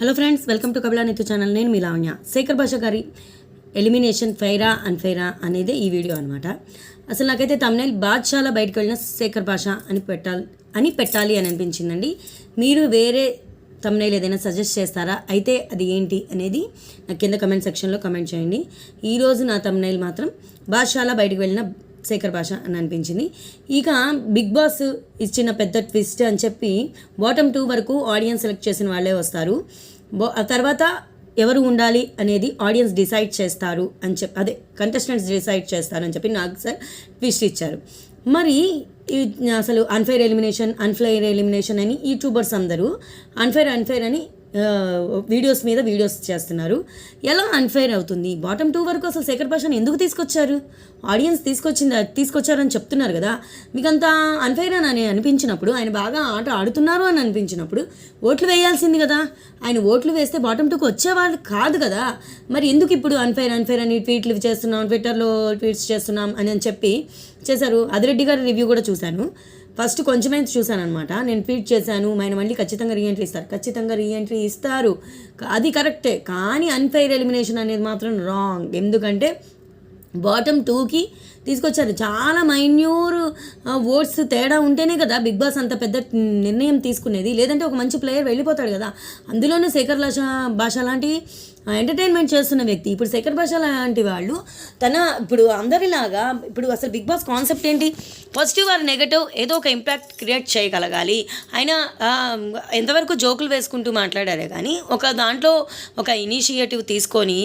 Hello friends welcome to Kabila Nitu channel నేను మీ లావణ్య. శేఖర్ భాష గారి ఎలిమినేషన్ ఫైరా అన్ఫైరా అనేది ఈ వీడియో అనమాట అసలు నాకైతే తమ్నైల్ బాద్షాల బయటకు వెళ్ళిన శేఖర్ భాష అని పెట్టాలి అని పెట్టాలి అని అనిపించిందండి. మీరు వేరే తమ్నైల్ ఏదైనా సజెస్ట్ చేస్తారా? అయితే అది ఏంటి అనేది నా కింద కమెంట్ సెక్షన్లో కమెంట్ చేయండి. ఈరోజు నా తమ్నైల్ మాత్రం బాద్షాల బయటకు వెళ్ళిన శేఖర్ భాష అని అనిపించింది. ఇక బిగ్ బాస్ ఇచ్చిన పెద్ద ట్విస్ట్ అని చెప్పి బాటమ్ టూ వరకు ఆడియన్స్ సెలెక్ట్ చేసిన వాళ్ళే వస్తారు. ఆ తర్వాత ఎవరు ఉండాలి అనేది ఆడియన్స్ డిసైడ్ చేస్తారు అని చెప్పి అదే కంటెస్టెంట్స్ డిసైడ్ చేస్తారు అని చెప్పి నాకు సార్ ట్విస్ట్ ఇచ్చారు. మరి అసలు అన్ఫైర్ ఎలిమినేషన్ అన్ఫైర్ ఎలిమినేషన్ అని యూట్యూబర్స్ అందరూ అన్ఫైర్ అన్ఫైర్ అని వీడియోస్ మీద వీడియోస్ చేస్తున్నారు. ఎలా అన్ఫైర్ అవుతుంది? బాటమ్ టూ వరకు అసలు శేఖర్ భాషను ఎందుకు తీసుకొచ్చారు? ఆడియన్స్ తీసుకొచ్చింది తీసుకొచ్చారని చెప్తున్నారు కదా. మీకు అంత అన్ఫైర్ అని అనిపించినప్పుడు ఆయన బాగా ఆట ఆడుతున్నారు అని అనిపించినప్పుడు ఓట్లు వేయాల్సింది కదా. ఆయన ఓట్లు వేస్తే బాటమ్ టూకి వచ్చేవాళ్ళు కాదు కదా. మరి ఎందుకు ఇప్పుడు అన్ఫైర్ అన్ఫైర్ అని ట్వీట్లు చేస్తున్నాం ట్విట్టర్లో ట్వీట్స్ చేస్తున్నాం అని అని చెప్పి చేశారు. అదిరెడ్డి గారి రివ్యూ కూడా చూశాను. ఫస్ట్ కొంచెమే చూశాను అనమాట నేను ట్వీట్ చేశాను ఆయన మళ్ళీ ఖచ్చితంగా రీఎంట్రీ ఇస్తారు. ఖచ్చితంగా రీఎంట్రీ ఇస్తారు. అది కరెక్టే. కానీ అన్ఫైర్ ఎలిమినేషన్ అనేది మాత్రం రాంగ్ ఎందుకంటే బాటమ్ టూకి తీసుకొచ్చారు. చాలా మైన్యూర్ ఓట్స్ తేడా ఉంటేనే కదా బిగ్ బాస్ అంత పెద్ద నిర్ణయం తీసుకునేది. లేదంటే ఒక మంచి ప్లేయర్ వెళ్ళిపోతాడు కదా. అందులోనే శేఖర్ భాష భాష లాంటి ఎంటర్టైన్మెంట్ చేస్తున్న వ్యక్తి. ఇప్పుడు శేఖర్ భాష లాంటి వాళ్ళు తన ఇప్పుడు అందరిలాగా ఇప్పుడు అసలు బిగ్ బాస్ కాన్సెప్ట్ ఏంటి? పాజిటివ్ ఆర్ నెగటివ్ ఏదో ఒక ఇంపాక్ట్ క్రియేట్ చేయగలగాలి. ఆయన ఎంతవరకు జోకులు వేసుకుంటూ మాట్లాడారే కానీ ఒక దాంట్లో ఒక ఇనిషియేటివ్ తీసుకొని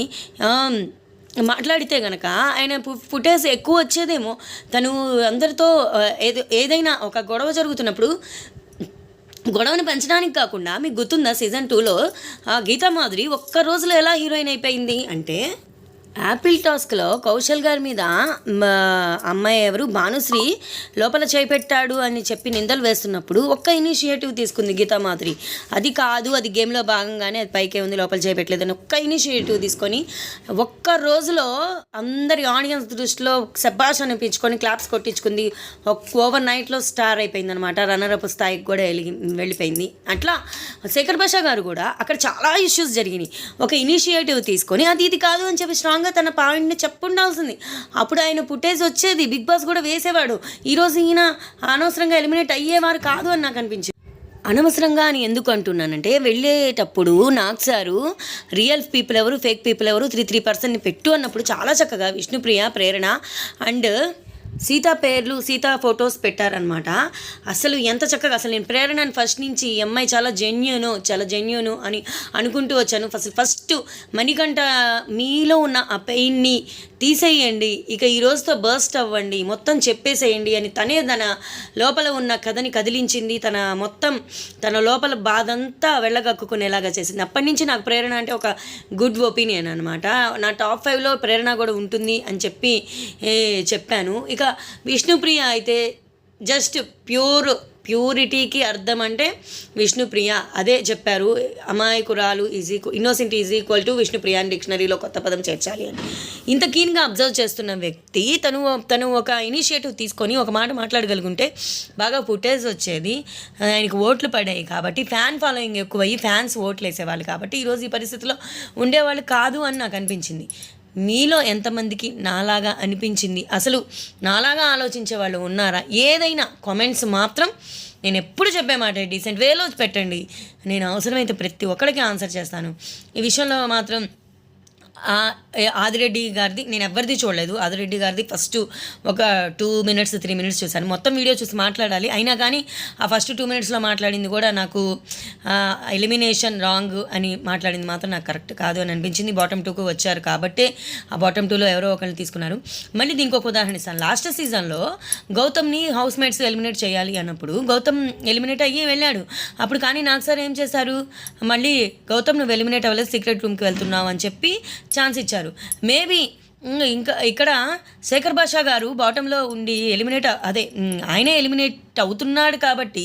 మాట్లాడితే గనక ఆయన ఫుటేజ్ ఎక్కువ వచ్చేదేమో తను అందరితో ఏదో ఏదైనా ఒక గొడవ జరుగుతున్నప్పుడు గొడవని పెంచడానికి కాకుండా మీకు గుర్తుందా సీజన్ టూలో గీతా మాధురి ఒక్క రోజులో ఎలా హీరోయిన్ అయిపోయింది అంటే యాపిల్ టాస్క్లో కౌశల్ గారి మీద అమ్మాయి ఎవరు? భానుశ్రీ లోపల చేపెట్టాడు అని చెప్పి నిందలు వేస్తున్నప్పుడు ఒక్క ఇనిషియేటివ్ తీసుకుంది గీతామాధురి అది కాదు అది గేమ్లో భాగంగానే అది పైకే ఉంది లోపల చేపెట్టలేదు అని ఒక్క ఇనిషియేటివ్ తీసుకొని ఒక్క రోజులో అందరి ఆడియన్స్ దృష్టిలో శబాష్ అనిపించుకొని క్లాప్స్ కొట్టించుకుంది. ఓవర్ నైట్లో స్టార్ అయిపోయింది అనమాట రన్నరప్ స్థాయికి కూడా వెళ్ళి వెళ్ళిపోయింది. అట్లా శేఖర్ భాష గారు కూడా అక్కడ చాలా ఇష్యూస్ జరిగినాయి. ఒక ఇనిషియేటివ్ తీసుకొని అది ఇది కాదు అని చెప్పి స్ట్రాంగ్ స్ట్రాంగ్గా తన పాయింట్ని చెప్పుండాల్సింది. అప్పుడు ఆయన పుట్టేసి వచ్చేది. బిగ్ బాస్ కూడా వేసేవాడు. ఈరోజు ఈయన అనవసరంగా ఎలిమినేట్ అయ్యేవారు కాదు అని నాకు అనిపించింది. అనవసరంగా అని ఎందుకు అంటున్నానంటే వెళ్ళేటప్పుడు నాకు సారు రియల్ పీపుల్ ఎవరు ఫేక్ పీపుల్ ఎవరు త్రీ త్రీ పర్సెంట్ని పెట్టు అన్నప్పుడు చాలా చక్కగా విష్ణుప్రియ ప్రేరణ అండ్ సీత పేర్లు సీత ఫొటోస్ పెట్టారనమాట అసలు ఎంత చక్కగా అసలు నేను ప్రేరణను ఫస్ట్ నుంచి ఈ అమ్మాయి చాలా జెన్యును చాలా జెన్యును అని అనుకుంటూ వచ్చాను. ఫస్ట్ ఫస్ట్ మణికంఠ మీలో ఉన్న ఆ పెయిన్ని తీసేయండి. ఇక ఈ రోజుతో బర్స్ట్ అవ్వండి. మొత్తం చెప్పేసేయండి అని తనే తన లోపల ఉన్న కథని కదిలించింది. తన మొత్తం తన లోపల బాధ అంతా వెళ్ళగక్కుకునేలాగా చేసింది. అప్పటి నుంచి నాకు ప్రేరణ అంటే ఒక గుడ్ ఒపీనియన్ అనమాట నా టాప్ ఫైవ్లో ప్రేరణ కూడా ఉంటుంది అని చెప్పి చెప్పాను. ఇక విష్ణుప్రియ అయితే జస్ట్ ప్యూర్ ప్యూరిటీకి అర్థం అంటే విష్ణుప్రియ. అదే చెప్పారు అమాయకురాలు is equal innocent is equal to Vishnupriya అని డిక్షనరీలో కొత్త పదం చేర్చాలి అని. ఇంత కీన్గా అబ్జర్వ్ చేస్తున్న వ్యక్తి తను తను ఒక ఇనిషియేటివ్ తీసుకొని ఒక మాట మాట్లాడగలుగుంటే బాగా ఫుటేజ్ వచ్చేది ఆయనకి ఓట్లు పడాయి కాబట్టి ఫ్యాన్ ఫాలోయింగ్ ఎక్కువయ్యి ఫ్యాన్స్ ఓట్లు వేసేవాళ్ళు కాబట్టి ఈరోజు ఈ పరిస్థితిలో ఉండేవాళ్ళు కాదు అని నాకు అనిపించింది. మీలో ఎంతమందికి నాలాగా అనిపించింది? అసలు నాలాగా ఆలోచించే వాళ్ళు ఉన్నారా? ఏదైనా కామెంట్స్ మాత్రం నేను ఎప్పుడు చెప్పే మాట డీసెంట్ వేలో పెట్టండి. నేను అవసరమైతే ప్రతి ఒక్కరికి ఆన్సర్ చేస్తాను. ఈ విషయంలో మాత్రం ఆదిరెడ్డి గారిది నేను ఎవరిది చూడలేదు. ఆదిరెడ్డి గారిది ఫస్ట్ ఒక టూ మినిట్స్ త్రీ మినిట్స్ చూశాను. మొత్తం వీడియో చూసి మాట్లాడాలి. అయినా కానీ ఆ ఫస్ట్ టూ మినిట్స్లో మాట్లాడింది కూడా నాకు ఎలిమినేషన్ రాంగ్ అని మాట్లాడింది మాత్రం నాకు కరెక్ట్ కాదు అని అనిపించింది. బాటమ్ టూకు వచ్చారు కాబట్టే ఆ బాటమ్ టూలో ఎవరో ఒకరిని తీసుకున్నారు. మళ్ళీ దీనికి ఒక ఉదాహరణ ఇస్తాను. లాస్ట్ సీజన్లో గౌతమ్ని హౌస్ మేట్స్ ఎలిమినేట్ చేయాలి అన్నప్పుడు గౌతమ్ ఎలిమినేట్ అయ్యి వెళ్ళాడు. అప్పుడు కానీ నాకు సార్ ఏం చేశారు? మళ్ళీ గౌతమ్ నువ్వు ఎలిమినేట్ అవ్వలేదు సీక్రెట్ రూమ్కి వెళ్తున్నావు అని చెప్పి ఛాన్స్ ఇచ్చారు. మేబీ ఇంకా ఇక్కడ శేఖర్ బాషా గారు బాటంలో ఉండి ఎలిమినేట్ అదే ఆయనే ఎలిమినేట్ అవుతున్నాడు కాబట్టి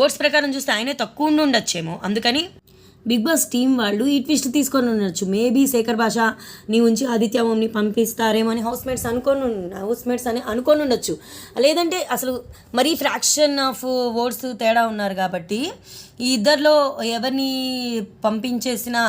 ఓట్స్ ప్రకారం చూస్తే ఆయనే తక్కువ ఉండి ఉండొచ్చేమో. అందుకని బిగ్ బాస్ టీం వాళ్ళు ఈ ట్విస్ట్ తీసుకొని ఉండొచ్చు. మేబీ శేఖర్ భాష నీ ఉంచి ఆదిత్య ఓంని పంపిస్తారేమో అని హౌస్ మేట్స్ అనుకొని హౌస్ అని అనుకొని ఉండొచ్చు. లేదంటే అసలు మరీ ఫ్రాక్షన్ ఆఫ్ ఓట్స్ తేడా ఉన్నారు కాబట్టి ఈ ఇద్దరిలో ఎవరిని పంపించేసినా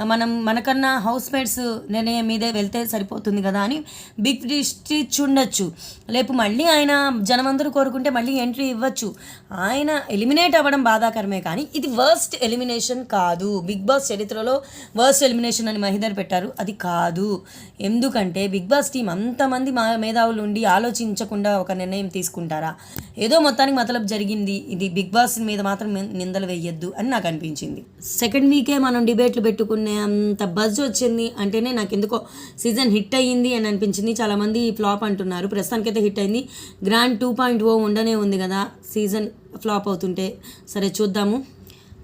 మనం మనకన్నా హౌస్ మేట్స్ నిర్ణయం మీదే వెళ్తే సరిపోతుంది కదా అని బిగ్ దృష్టి ఇచ్చి లేపు మళ్ళీ ఆయన జనమందరూ కోరుకుంటే మళ్ళీ ఎంట్రీ ఇవ్వచ్చు. ఆయన ఎలిమినేట్ అవ్వడం బాధాకరమే కానీ ఇది వర్స్ట్ ఎలిమినేషన్ కాదు. బిగ్ బాస్ చరిత్రలో వర్స్ట్ ఎలిమినేషన్ అని మహిదర్ పెట్టారు. అది కాదు. ఎందుకంటే బిగ్ బాస్ టీం అంతమంది మా మేధావులు ఉండి ఆలోచించకుండా ఒక నిర్ణయం తీసుకుంటారా? ఏదో మొత్తానికి మతలబ్ జరిగింది. ఇది బిగ్ బాస్ మీద మాత్రం నిందలు వేయొద్దు అని నాకు అనిపించింది. సెకండ్ వీకే మనం డిబేట్లు పెట్టుకుని అంత బజ్ వచ్చింది. అంటేనే నాకు ఎందుకో సీజన్ హిట్ అయ్యింది అని అనిపించింది. చాలామంది ఫ్లాప్ అంటున్నారు. ప్రస్తుతానికైతే హిట్ అయింది. గ్రాండ్ టూ పాయింట్ ఓ ఉండనే ఉంది కదా సీజన్ ఫ్లాప్ అవుతుంటే. సరే చూద్దాము.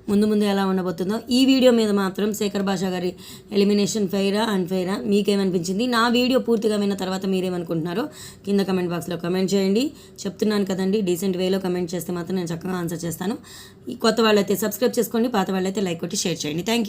ముందు ముందు ఎలా ఉండబోతుందో. ఈ వీడియో మీద మాత్రం శేఖర్ భాష గారి ఎలిమినేషన్ ఫెయిరా అండ్ ఫెయిరా మీకేమనిపించింది? నా వీడియో పూర్తిగా విన్న తర్వాత మీరేమనుకుంటున్నారో కింద కమెంట్ బాక్స్లో కమెంట్ చేయండి. చెప్తున్నాను కదండి డీసెంట్ వేలో కమెంట్ చేస్తే మాత్రం నేను చక్కగా ఆన్సర్ చేస్తాను. కొత్త వాళ్ళైతే సబ్స్క్రైబ్ చేసుకోండి పాత వాళ్ళైతే లైక్ కొట్టి షేర్ చేయండి. Thank you